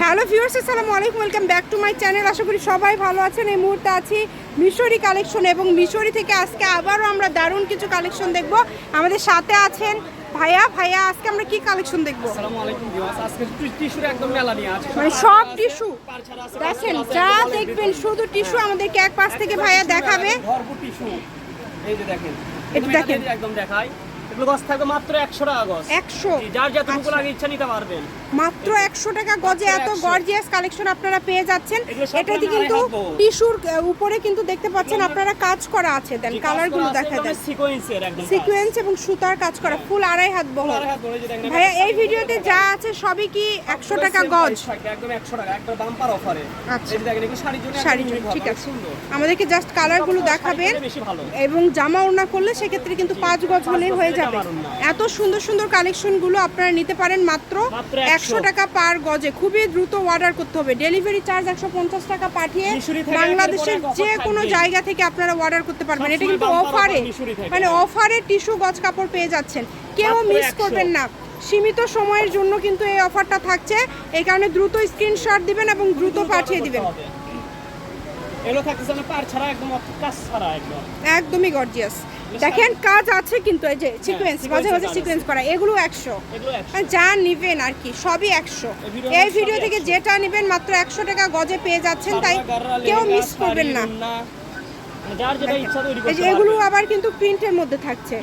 Hello viewers আসসালামু আলাইকুম welcome back to my channel. আশা করি সবাই ভালো আছেন। এই মুহূর্তে আছি মিশরি কালেকশন এবং মিশরি থেকে আজকে আবারও আমরা দারুণ কিছু কালেকশন দেখব। আমাদের সাথে আছেন ভাইয়া। ভাইয়া আজকে আমরা কি কালেকশন দেখব? আসসালামু আলাইকুম ভিউয়ার্স আজকে টিস্যুর একদম মেলা নিয়ে আছে মানে সব টিস্যু। দেখেন যা দেখবেন শুধু টিস্যু আমাদেরকে এক পাশ থেকে ভাইয়া দেখাবে। ভরপুর টিস্যু। এই যে দেখেন একটু দেখেন। একদম দেখাই এগুলো গছ থাকবে মাত্র 100 টাকা গছ। একশো? যার যতটুকু। লাগে ইচ্ছা নিতে পারবেন। মাত্র একশো টাকা গজে এত গর্জিয়াস কালেকশন আপনারা পেয়ে যাচ্ছেন। এটাতে কিন্তু। টিস্যুর উপরে কিন্তু দেখতে পাচ্ছেন আপনারা কাজ করা আছে। দেন কালারগুলো দেখা দেন সিকোয়েন্স এবং সুতার কাজ করা ফুল আড়াই হাত বহর ভাইয়া এই ভিডিওতে যা আছে সবই কি একশো টাকা গজ? একদম 100 টাকা একদম বাম্পার অফারে। আচ্ছা। ঠিক আছে। আমাদেরকে জাস্ট কালারগুলো দেখাবেন এবং জামা ওড়না করলে সেক্ষেত্রে কিন্তু পাঁচ গজ হলেই হয়ে যাবে ওড়না। এত সুন্দর সুন্দর কালেকশনগুলো আপনারা নিতে পারেন মাত্র একশো টাকা পার গজে। খুবই দ্রুত অর্ডার করতে হবে। ডেলিভারি চার্জ একশো পঞ্চাশ টাকা পাঠিয়ে বাংলাদেশের যে কোনো জায়গা থেকে আপনারা অর্ডার করতে পারবেন। এটা কিন্তু অফারে। মানে অফারে টিস্যু গজ কাপড় পেয়ে যাচ্ছেন। কেউ মিস করবেন না। সীমিত সময়ের জন্য কিন্তু এই অফারটা থাকছে। এই কারণে দ্রুত স্ক্রিনশট দিবেন এবং দ্রুত পাঠিয়ে দিবেন। এগুলো থাকতেছে না পার ছাড়া একদম কাজ ছাড়া একদম। একদমই গর্জিয়াস দেখেন কাজ। আছে কিন্তু এই যে সিকোয়েন্স মাঝে মাঝে সিকোয়েন্স করা এগুলো একশো। এগুলো 100 মানে যা নিবেন আর কি সবই একশো। এই ভিডিও থেকে যেটা নিবেন মাত্র একশো টাকা গজে পেয়ে যাচ্ছেন তাই কেউ মিস করবেন না। মানে এগুলো আবার কিন্তু প্রিন্টের মধ্যে থাকছে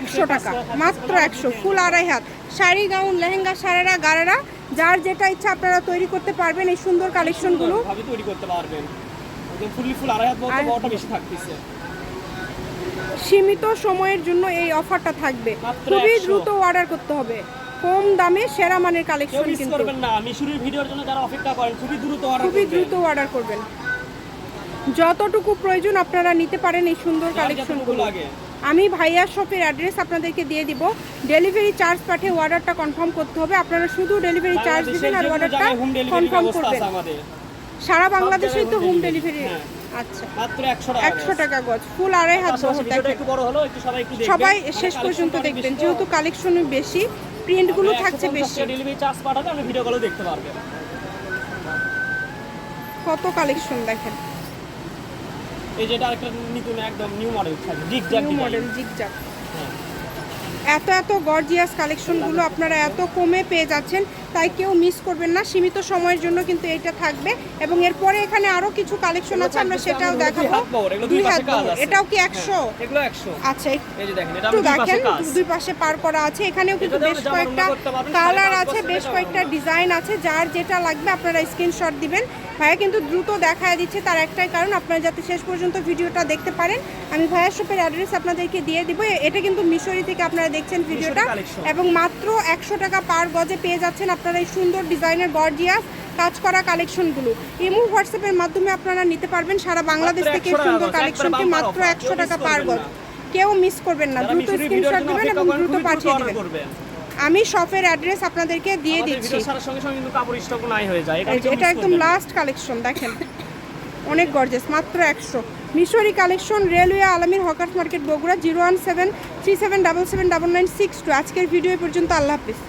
একশো টাকা মাত্র একশো ফুল আড়াই হাত শাড়ি গাউন লেহেঙ্গা সারারা গারারা যার যেটা ইচ্ছা আপনারা তৈরি করতে পারবেন এই সুন্দর কালেকশনগুলো তৈরি করতে পারবেন। ফুললি ফুল আড়াই হাত বলতে বড়টা বেশি থাকতেছে। সীমিত সময়ের জন্য এই অফারটা থাকবে। খুবই দ্রুত অর্ডার করতে হবে। কম দামে সেরা মানের কালেকশন কিন্তু। করবেন না। মিশুরির ভিডিওর জন্য যারা অপেক্ষা করেন খুবই দ্রুত অর্ডার খুবই করবেন। দ্রুত অর্ডার করবেন। যতটুকু প্রয়োজন আপনারা নিতে পারেন এই সুন্দর কালেকশনগুলো আমি ভাইয়া শপের অ্যাড্রেস আপনাদেরকে দিয়ে দিব। ডেলিভারি চার্জ পাঠিয়ে অর্ডারটা কনফার্ম করতে হবে। আপনারা শুধু ডেলিভারি চার্জ দিবেন আর অর্ডারটা কনফার্ম করবেন। আমাদের। সারা বাংলাদেশেই তো হোম ডেলিভারি হ্যাঁ। আচ্ছা। মাত্র 100 টাকা গজ। ফুল আড়াই হাত বহর একটু বড় হলো একটু সবাই একটু দেখবেন। সবাই মানে শেষ পর্যন্ত দেখবেন যেহেতু কালেকশন বেশি আপনি থাকছে বেশি। ডেলিভারি চার্জ পাঠালে আপনি ভিডিওগুলো দেখতে পারবেন কত কালেকশন দেখেন? এই যেটা আরেকটা নতুন একদম নিউ মডেল থাকবে zigzag new model zigzag হ্যাঁ। এত এত গর্জিয়াস কালেকশনগুলো আপনারা এত কমে পেয়ে যাচ্ছেন। তাই কেউ মিস করবেন না। সীমিত সময়ের জন্য কিন্তু এটা থাকবে। এবং এরপরে এখানে আরও কিছু কালেকশন আছে আমরা সেটাও দেখাবো। দুই হাত এটাও কি একশো? 100 আচ্ছা দেখেন একটু দুই পাশে দেখেন দুই পাশে পার করা আছে। এখানেও কিন্তু বেশ কয়েকটা কালার আছে বেশ কয়েকটা ডিজাইন আছে যার যেটা লাগবে আপনারা স্ক্রিনশট দিবেন। ভাইয়া কিন্তু দ্রুত দেখায় দিচ্ছে তার একটাই কারণ আপনারা যাতে শেষ পর্যন্ত ভিডিওটা দেখতে পারেন। আমি ভাইয়া শপের অ্যাড্রেস আপনাদেরকে দিয়ে দিব। এটা কিন্তু মিশরি থেকে আপনারা দেখছেন ভিডিওটা। এবং মাত্র একশো টাকা পার গজে পেয়ে যাচ্ছেন আপনারা এই সুন্দর ডিজাইনের গর্জিয়াস কাজ করা কালেকশনগুলো। ইমো হোয়াটসঅ্যাপের মাধ্যমে আপনারা নিতে পারবেন সারা বাংলাদেশ থেকে সুন্দর কালেকশনটি মাত্র একশো টাকা পার গজ। কেউ মিস করবেন না দ্রুত স্ক্রিনশট দিবেন এবং দ্রুত পাঠিয়ে দিবেন। আমি শপের অ্যাড্রেস আপনাদেরকে দিয়ে দিচ্ছি। এটা একদম লাস্ট কালেকশন দেখেন। অনেক গর্জেস মাত্র একশো। Mishri collection railway Alamir hawkers market Bogura zero one seven three seven double seven double nine six two আজকের ভিডিও পর্যন্ত আল্লাহ হাফিজ।